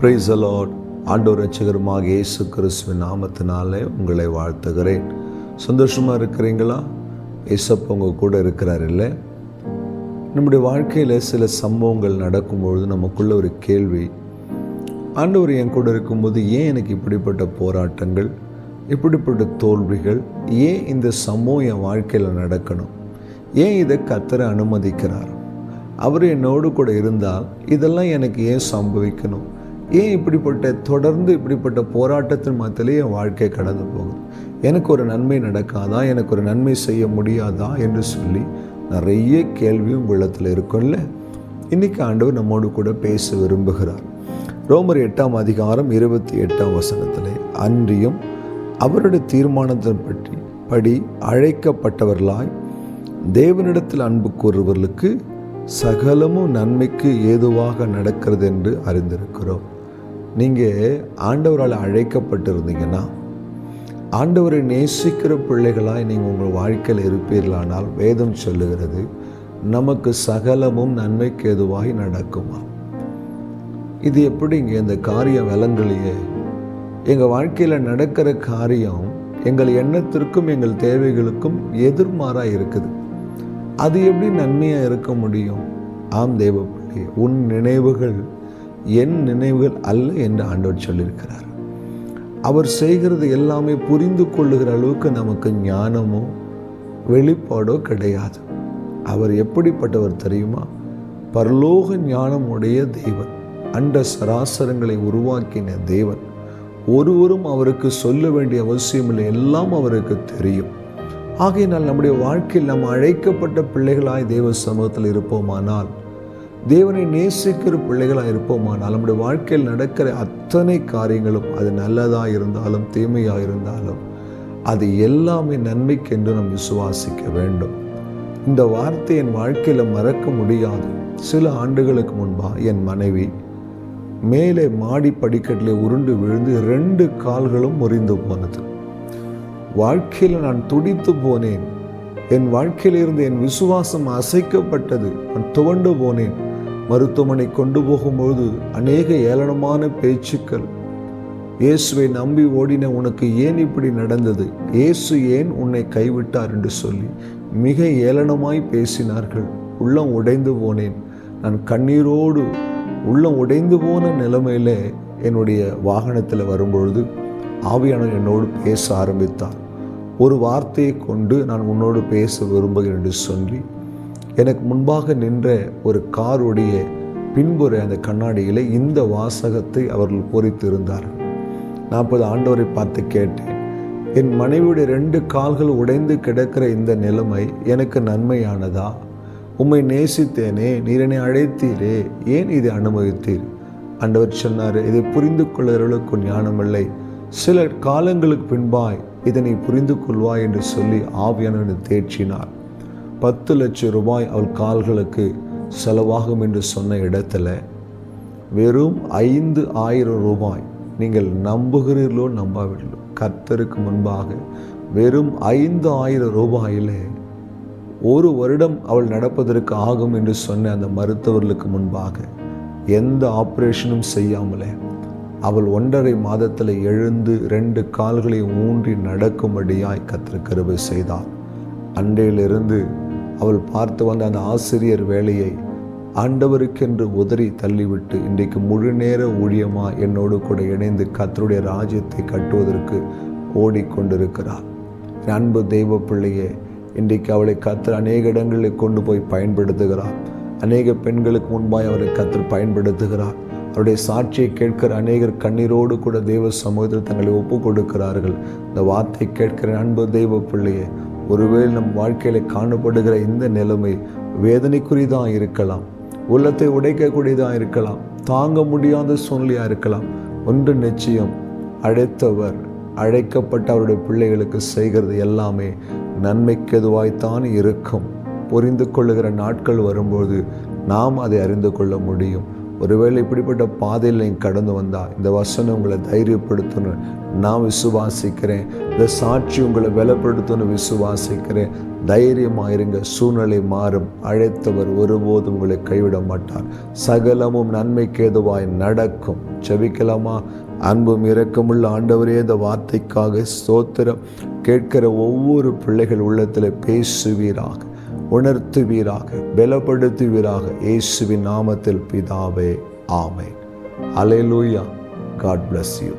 Price allot ஆண்டோர் ரட்சகருமாக இயேசு கிறிஸ்துவின் நாமத்தினாலே உங்களை வாழ்த்துகிறேன். சந்தோஷமாக இருக்கிறீங்களா? ஏசப்ப உங்கள் கூட இருக்கிறார் இல்லை? நம்முடைய வாழ்க்கையில் சில சம்பவங்கள் நடக்கும்பொழுது நமக்குள்ள ஒரு கேள்வி. ஆண்டவர் என் கூட இருக்கும்போது ஏன் எனக்கு இப்படிப்பட்ட போராட்டங்கள்? இப்படிப்பட்ட தோல்விகள்? ஏன் இந்த சம்பவம் என் வாழ்க்கையில் நடக்கணும்? ஏன் இதை கத்தரை அனுமதிக்கிறார்? அவர் என்னோடு கூட இருந்தால் இதெல்லாம் எனக்கு ஏன் சம்பவிக்கணும்? ஏன் இப்படிப்பட்ட தொடர்ந்து இப்படிப்பட்ட போராட்டத்தின் மத்தியிலே என் வாழ்க்கை கடந்து போகுது? எனக்கு ஒரு நன்மை நடக்காதா? எனக்கு ஒரு நன்மை செய்ய முடியாதா? என்று சொல்லி நிறைய கேள்வி உள்ளத்தில் இருக்கும்ல இன்றைக்கி ஆண்டவர் நம்மோடு கூட பேச விரும்புகிறார். ரோமர் எட்டாம் அதிகாரம் இருபத்தி எட்டாம் வசனத்தில் அன்றியும் அவருடைய தீர்மானத்தின் பற்றி படி அழைக்கப்பட்டவர்களாய் தேவனிடத்தில் அன்பு கூறுவர்களுக்கு சகலமும் நன்மைக்கு ஏதுவாக நடக்கிறது என்று அறிந்திருக்கிறோம். நீங்கள் ஆண்டவரால் அழைக்கப்பட்டிருந்தீங்கன்னா ஆண்டவரை நேசிக்கிற பிள்ளைகளாய் நீங்கள் உங்கள் வாழ்க்கையில் இருப்பீர்களானால் வேதம் சொல்லுகிறது நமக்கு சகலமும் நன்மைக்கு எதுவாய் நடக்குமா? இது எப்படிங்க இந்த காரியம் வளங்களையே எங்கள் வாழ்க்கையில் நடக்கிற காரியம் எங்கள் எண்ணத்திற்கும் எங்கள் தேவைகளுக்கும் எதிர்மாறாக இருக்குது. அது எப்படி நன்மையாக இருக்க முடியும்? ஆம் தேவ பிள்ளை உன் நினைவுகள் என் நினைவுகள் அல்ல என்று ஆண்டவர் சொல்லியிருக்கிறார். அவர் செய்கிறது எல்லாமே புரிந்து கொள்ளுகிற அளவுக்கு நமக்கு ஞானமோ வெளிப்பாடோ கிடையாது. அவர் எப்படிப்பட்டவர் தெரியுமா? பரலோக ஞானம் உடைய தேவன் அண்ட சராசரங்களை உருவாக்கின தேவன். ஒருவரும் அவருக்கு சொல்ல வேண்டிய அவசியமில்லை எல்லாம் அவருக்கு தெரியும். ஆகையினால் நம்முடைய வாழ்க்கையில் நாம் அழைக்கப்பட்ட பிள்ளைகளாய் தேவ சமூகத்தில் இருப்போமானால் தேவனை நேசிக்கிற பிள்ளைகளாக இருப்போமானால் நம்முடைய வாழ்க்கையில் நடக்கிற அத்தனை காரியங்களும் அது நல்லதாக இருந்தாலும் தீமையாக இருந்தாலும் அது எல்லாமே நன்மைக்கென்று நாம் விசுவாசிக்க வேண்டும். இந்த வார்த்தை என் வாழ்க்கையில் மறக்க முடியாது. சில ஆண்டுகளுக்கு முன்பாக என் மனைவி மேலே மாடி படிக்கட்டில் உருண்டு விழுந்து ரெண்டு கால்களும் முறிந்து போனது. வாழ்க்கையில் நான் துடித்து போனேன். என் வாழ்க்கையிலிருந்து என் விசுவாசம் அசைக்கப்பட்டது. நான் துவண்டு போனேன். மருத்துவமனை கொண்டு போகும்போது அநேக ஏளனமான பேச்சுக்கள். இயேசுவை நம்பி ஓடின உனக்கு ஏன் இப்படி நடந்தது? இயேசு ஏன் உன்னை கைவிட்டார் என்று சொல்லி மிக ஏளனமாய் பேசினார்கள். உள்ளம் உடைந்து போனேன். நான் கண்ணீரோடு உள்ளம் உடைந்து போன நிலைமையில் என்னுடைய வாகனத்தில் வரும்பொழுது ஆவியானவர் என்னோடு பேச ஆரம்பித்தார். ஒரு வார்த்தையை கொண்டு நான் உன்னோடு பேச விரும்புகிறேன் என்று சொல்லி எனக்கு முன்பாக நின்ற ஒரு காருடைய பின்புற அந்த கண்ணாடியில் இந்த வாசகத்தை அவர்கள் பொறித்திருந்தார். நாற்பது ஆண்டவரை பார்த்து கேட்டேன் என் மனைவியுடைய ரெண்டு கால்கள் உடைந்து கிடக்கிற இந்த நிலைமை எனக்கு நன்மையானதா? உம்மை நேசித்தேனே நீரனை அழைத்தீரே ஏன் இதை அனுமதித்தீர்? ஆண்டவர் சொன்னார் இதை புரிந்து கொள்கிறவர்களுக்கு ஞானமில்லை. சில காலங்களுக்கு பின்பாய் இதனை புரிந்து கொள்வாய் என்று சொல்லி ஆவியானவனை தேற்றினார். பத்து லட்சம் ரூபாய் அவள் கால்களுக்கு செலவாகும் என்று சொன்ன இடத்துல வெறும் ஐந்து ஆயிரம் ரூபாய் நீங்கள் நம்புகிறீர்களோ நம்பாவிடலோ கர்த்தருக்கு முன்பாக வெறும் ஐந்து ஆயிரம் ரூபாயிலே ஒரு வருடம் அவள் நடப்பதற்கு ஆகும் என்று சொன்ன அந்த மருத்துவர்களுக்கு முன்பாக எந்த ஆப்ரேஷனும் செய்யாமலே அவள் ஒன்றரை மாதத்தில் எழுந்து ரெண்டு கால்களை ஊன்றி நடக்கும்படியாய் கத்திர கருவை செய்தாள் அண்டையிலிருந்து அவள் பார்த்து வந்த அந்த ஆசிரியர் வேலையை ஆண்டவருக்கென்று உதறி தள்ளிவிட்டு இன்றைக்கு முழு நேர ஊழியமாக என்னோடு கூட இணைந்து கத்தருடைய ராஜ்யத்தை கட்டுவதற்கு ஓடிக்கொண்டிருக்கிறார். அன்பு தெய்வ பிள்ளையே இன்றைக்கு அவளை கத்தர் அநேக இடங்களில் கொண்டு போய் பயன்படுத்துகிறார். அநேக பெண்களுக்கு முன்பாய் அவரை கத்தர் பயன்படுத்துகிறார். அவருடைய சாட்சியை கேட்கிற அநேகர் கண்ணீரோடு கூட தெய்வ சமூகத்தில் தங்களை ஒப்பு கொடுக்கிறார்கள் இந்த வார்த்தை கேட்கிற அன்பு தெய்வ பிள்ளையே ஒருவேளை நம் வாழ்க்கையில் காணப்படுகிற இந்த நிலைமை வேதனைக்குரியதாக இருக்கலாம் உள்ளத்தை உடைக்கக்கூடியதாக இருக்கலாம் தாங்க முடியாத சூழ்நிலையாக இருக்கலாம். ஒன்று நிச்சயம் அழைத்தவர் அழைக்கப்பட்ட அவருடைய பிள்ளைகளுக்கு செய்கிறது எல்லாமே நன்மைக்கு எதுவாய்த்தான் இருக்கும். புரிந்து கொள்ளுகிற நாட்கள் வரும்போது நாம் அதை அறிந்து கொள்ள முடியும். ஒருவேளை இப்படிப்பட்ட பாதையில் நீங்கள் கடந்து வந்தால் இந்த வசனம் உங்களை தைரியப்படுத்தணும் நான் விசுவாசிக்கிறேன். இந்த சாட்சி உங்களை வெலப்படுத்தணும் விசுவாசிக்கிறேன். தைரியமாக இருங்க சூழ்நிலை மாறும். அழைத்தவர் ஒருபோதும் உங்களை கைவிட மாட்டார். சகலமும் நன்மைக்கு ஏதுவாய் நடக்கும். செபிக்கலாமா அன்பும் இரக்கமுள்ள ஆண்டவரே இந்த வார்த்தைக்காக ஸ்தோத்திரம். கேட்கிற ஒவ்வொரு பிள்ளைகள் உள்ளத்தில் பேசுவீராக. உணர்த்துவீராக பலப்படுத்துவீராக இயேசுவின் நாமத்தில் பிதாவே ஆமை அலையலூயா காட் பிளஸ் யூ